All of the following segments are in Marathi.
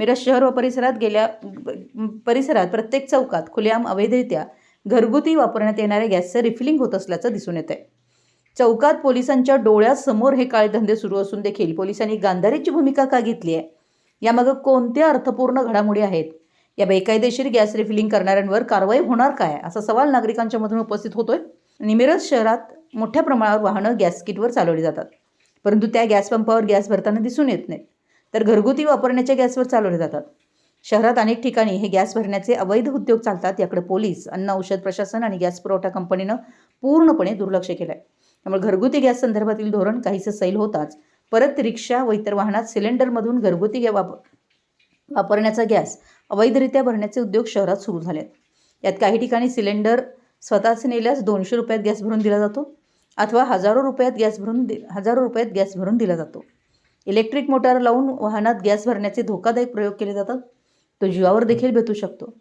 मिरज शहर व परिसरात गेल्या परिसरात प्रत्येक चौकात खुलेआम अवैधरित्या घरगुती वापरण्यात येणाऱ्या गॅसचं रिफिलिंग होत असल्याचं दिसून येत आहे चौकात पोलिसांच्या डोळ्यासमोर हे काळे धंदे सुरू असून देखील पोलिसांनी गांधारीची भूमिका का घेतली आहे? यामागं कोणत्या अर्थपूर्ण घडामोडी आहेत? या बेकायदेशीर गॅस रिफिलिंग करणाऱ्यांवर कारवाई होणार काय? असा सवाल नागरिकांच्या मधून उपस्थित होतोय. आणि मिरज शहरात मोठ्या प्रमाणावर वाहनं गॅस किटवर चालवली जातात. परंतु त्या गॅस पंपावर गॅस भरताना दिसून येत नाहीत. तर घरगुती वापरण्याच्या गॅसवर चालवले जातात. शहरात अनेक ठिकाणी हे गॅस भरण्याचे अवैध उद्योग चालतात. याकडे पोलीस अन्न औषध प्रशासन आणि गॅस पुरवठा कंपनीनं पूर्णपणे दुर्लक्ष केलं आहे त्यामुळे घरगुती गॅस संदर्भातील धोरण काहीसं सैल होताच. परत रिक्षा व इतर वाहनात सिलेंडरमधून घरगुती वाप वापरण्याचा गॅस अवैधरित्या भरण्याचे उद्योग शहरात सुरू झाले आहेत यात काही ठिकाणी सिलेंडर स्वतःच नेल्यास दोनशे रुपयात गॅस भरून दिला जातो अथवा हजारो रुपयात गॅस भरून दि हजारो रुपयात गॅस भरून दिला जातो. इलेक्ट्रिक मोटार लावून वाहनात गॅस भरण्याचे धोकादायक प्रयोग केले जातात. तो जीवावर देखील भेटू शकतो.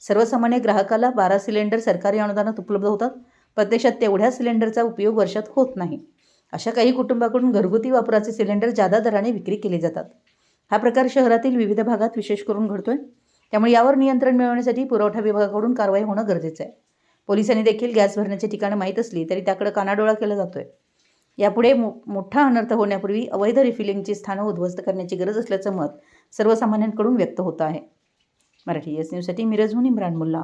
सर्वसामान्य ग्राहकाला बारा सिलेंडर सरकारी अनुदानात उपलब्ध होतात. प्रत्यक्षात तेवढ्या सिलेंडरचा उपयोग वर्षात होत नाही. अशा काही कुटुंबाकडून घरगुती वापराचे सिलेंडर जादा दराने विक्री केले जातात. हा प्रकार शहरातील विविध भागात विशेष करून घडतोय. त्यामुळे यावर नियंत्रण मिळवण्यासाठी पुरवठा विभागाकडून कारवाई होणं गरजेचं आहे. पोलिसांनी देखील गॅस भरण्याची ठिकाणं माहीत असली तरी त्याकडे कानाडोळा केला जातोय. यापुढे मो मोठा अनर्थ होण्यापूर्वी अवैध रिफिलिंगची स्थानं उद्ध्वस्त करण्याची गरज असल्याचं मत सर्वसामान्यांकडून व्यक्त होत आहे. मराठी एस न्यूजसाठी मिरजहून इम्रान मुल्ला.